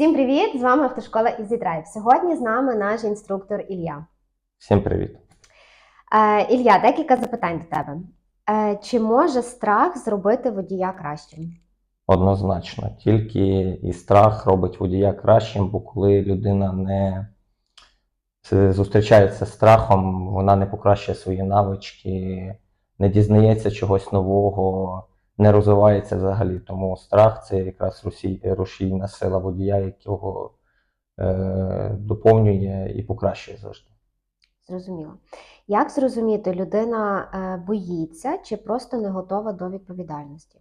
Всім привіт! З вами автошкола Easy Drive. Сьогодні з нами наш інструктор Ілля. Всім привіт. Е, Ілля, декілька запитань до тебе. Е, чи може страх зробити водія кращим? Однозначно. Тільки і страх робить водія кращим, бо коли людина не зустрічається з страхом, вона не покращує свої навички, не дізнається чогось нового, не розвивається взагалі. Тому страх це якраз рушій, рушійна сила водія, якого е, доповнює і покращує завжди. Зрозуміло. Як зрозуміти, людина е, боїться чи просто не готова до відповідальності?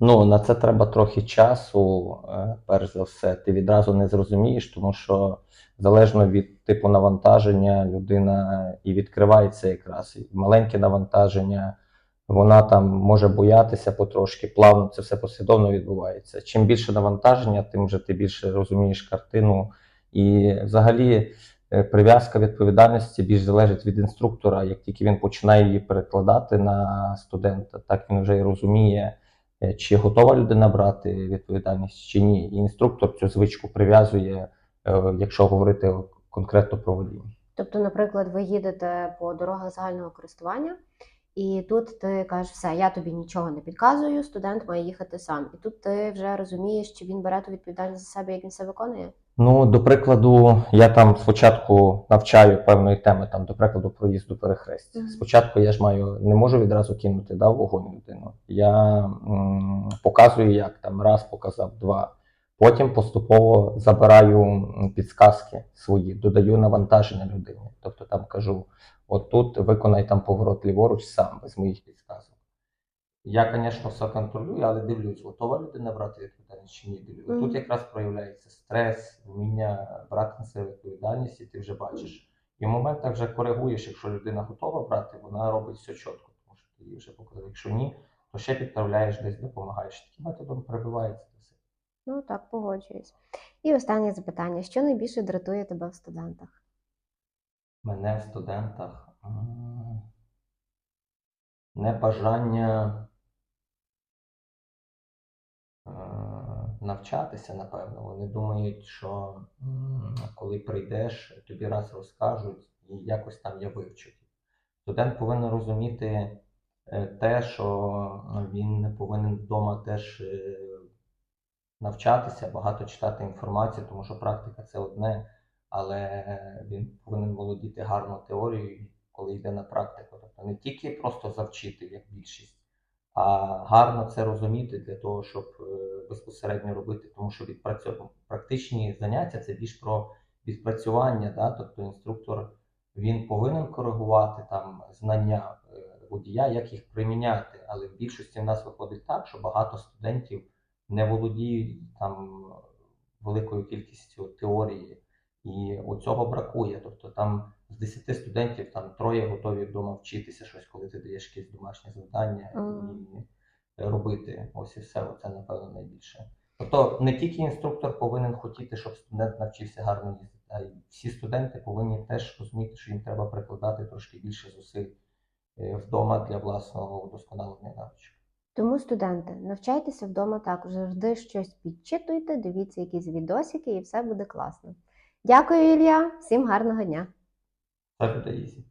Ну, на це треба трохи часу, е, перш за все. Ти відразу не зрозумієш, тому що залежно від типу навантаження, людина і відкривається якраз. І маленьке навантаження, вона там може боятися потрошки, плавно це все послідовно відбувається. Чим більше навантаження, тим вже ти більше розумієш картину. І взагалі е, прив'язка відповідальності більш залежить від інструктора. Як тільки він починає її перекладати на студента, так він вже і розуміє. Е, Чи готова людина брати відповідальність, чи ні. І інструктор цю звичку прив'язує, е, якщо говорити конкретно про водіння. Тобто, наприклад, ви їдете по дорогах загального користування, і тут ти кажеш, все, я тобі нічого не підказую, студент має їхати сам. І тут ти вже розумієш, чи він бере ту відповідальність за себе, як він це виконує. Ну, до прикладу, я там спочатку навчаю певної теми, там, до прикладу, проїзду перехрестя. Мгм. Спочатку я ж маю, не можу відразу кинути да, вогонь людину. Я м, показую, як там раз показав, два. Потім поступово забираю підсказки свої, додаю навантаження людині. Тобто там кажу: от тут виконай там поворот ліворуч сам, без моїх підсказок. Я, звісно, все контролюю, але дивлюсь, готова людина брати відповідальність чи ні. Дивлюсь. Мгм. Тут якраз проявляється стрес, вміння брати на себе відповідальність, і ти вже бачиш. І в моментах вже коригуєш, якщо людина готова брати, вона робить все чітко, тому що ти їй вже показав. Якщо ні, то ще підправляєш десь, допомагаєш. Таким методом перебивається це все. Ну так, погоджуюсь. І останнє запитання: що найбільше дратує тебе в студентах? Мене в студентах небажання е, навчатися, напевно. Вони думають, що коли прийдеш, тобі раз розкажуть і якось там я вивчу. Студент повинен розуміти е, те, що він не повинен вдома теж е, навчатися, багато читати інформації, тому що практика це одне, але він повинен володіти гарно теорією, коли йде на практику. Тобто не тільки просто завчити, як більшість, а гарно це розуміти для того, щоб е, безпосередньо робити, тому що відпрацьовувати практичні заняття це більш про відпрацювання, да? тобто інструктор він повинен коригувати там знання е, водія, як їх приміняти. Але в більшості в нас виходить так, що багато студентів не володіють там великою кількістю теорії, і у цього бракує. Тобто там з 10 студентів там троє готові вдома вчитися щось, коли ти даєш якесь домашнє завдання Мгм. і робити. Ось і все. Це напевно найбільше. Тобто не тільки інструктор повинен хотіти, щоб студент навчився гарно їздити, а й всі студенти повинні теж розуміти, що їм треба прикладати трошки більше зусиль е, вдома для власного удосконалення навичок. Тому, студенти, навчайтеся вдома також, завжди щось підчитуйте, дивіться якісь відосики, і все буде класно. Дякую, Ілля, всім гарного дня! Так, ізі.